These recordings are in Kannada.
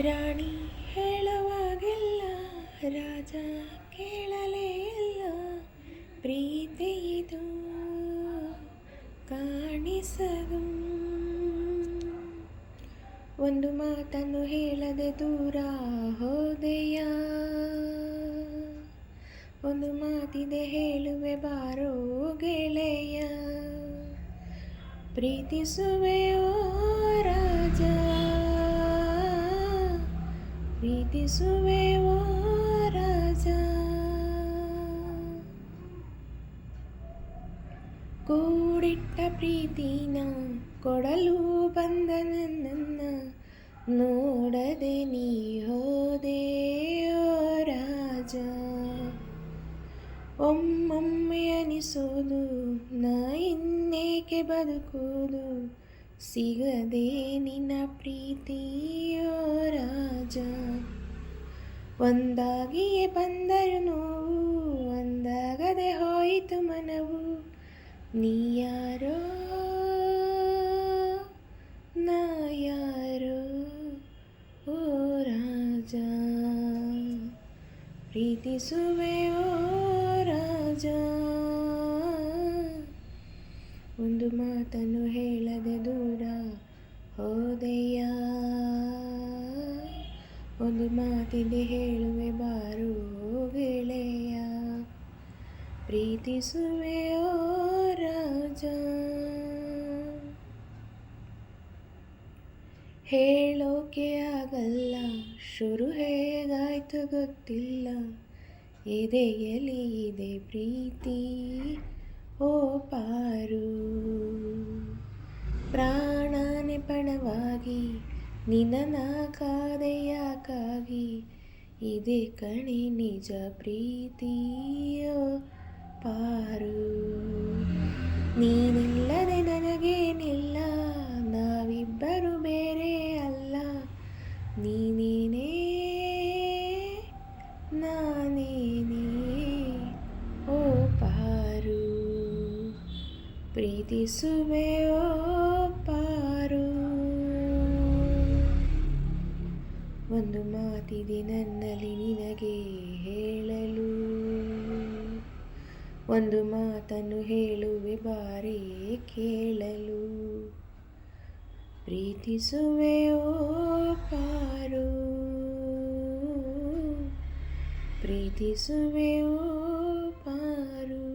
ರಾಣಿ ಹೇಳುವಾಗೆಲ್ಲ, ರಾಜ ಕೇಳಲೇ ಇಲ್ಲ. ಪ್ರೀತಿ ಇದು ಕಾಣಿಸದು. ಒಂದು ಮಾತನ್ನು ಹೇಳದೆ ದೂರ ಹೋದೆಯ? ಒಂದು ಮಾತಿದೆ ಹೇಳುವೆ ಬಾರೋ ಗೆಳೆಯ. ಪ್ರೀತಿಸುವೆ ಓ ರಾಜ? ಪ್ರೀತಿಸುವೆ ಓ ರಾಜ ಕೂಡಿಟ್ಟ ಪ್ರೀತಿನ ಕೊಡಲು ಬಂದ ನನ್ನನ್ನ ನೋಡದೆ ನೀ ಹೋದೆ ಓ ರಾಜ ಒಮ್ಮೊಮ್ಮೆ ಅನಿಸೋದು ನಾ ಇನ್ನೇಕೆ ಬದುಕೋದು ಸಿಗದೆ ನಿನ್ನ ಪ್ರೀತಿಯೋ ರಾಜ ಒಂದಾಗಿಯೇ ಬಂದರು ನೋವು, ಒಂದಾಗದೆ ಹೋಯಿತು ಮನವು. ನೀ ಯಾರೋ ನಾ ಯಾರೋ ಓ ರಾಜ. ಪ್ರೀತಿಸುವೆ, ಓ ರಾಜ. ಒಂದು ಮಾತನ್ನು ಹೇಳದೆ ದೂರ ಹೋದೆಯ? ಒಂದು ಮಾತಿದೆ ಹೇಳುವೆ ಬಾರು ಗೆಳೆಯ. ಪ್ರೀತಿಸುವೆ ಓ ರಾಜ. ಹೇಳೋಕೆ ಆಗಲ್ಲ, ಶುರು ಹೇಗಾಯ್ತು ಗೊತ್ತಿಲ್ಲ. ಎದೆಯಲ್ಲಿ ಇದೆ ಪ್ರೀತಿ, ಓ ಪಾರು. ನಿನ್ನ ಕಾದೆಯಾಕಾಗಿ ಇದೆ ಕಣೆ ನಿಜ ಪ್ರೀತಿಯೋ ಪಾರು. ನೀನಿಲ್ಲದೆ ನನಗೇನಿಲ್ಲ, ನಾವಿಬ್ಬರು ಬೇರೆ ಅಲ್ಲ. ನೀನೇನೇ, ನಾನೇನೇ, ಓ ಪಾರು. ಪ್ರೀತಿಸುವೆ ಮಾತಿದೆ ನನ್ನಲ್ಲಿ ನಿನಗೆ ಹೇಳಲು. ಒಂದು ಮಾತನ್ನು ಹೇಳುವೆ, ಬಾರಿ ಕೇಳಲು. ಪ್ರೀತಿಸುವೆಯೋ ಪಾರು. ಪ್ರೀತಿಸುವೆ, ಓ ಪಾರು.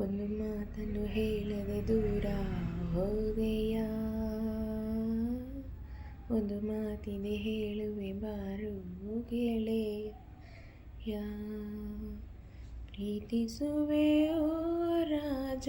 ಒಂದು ಮಾತನ್ನು ಹೇಳದೆ ದೂರ ಹೋದೆಯ? ಒಂದು ಮಾತಿದೆ ಹೇಳುವೆ ಬಾರು ಗೆಳೆಯ ಓ ರಾಜ.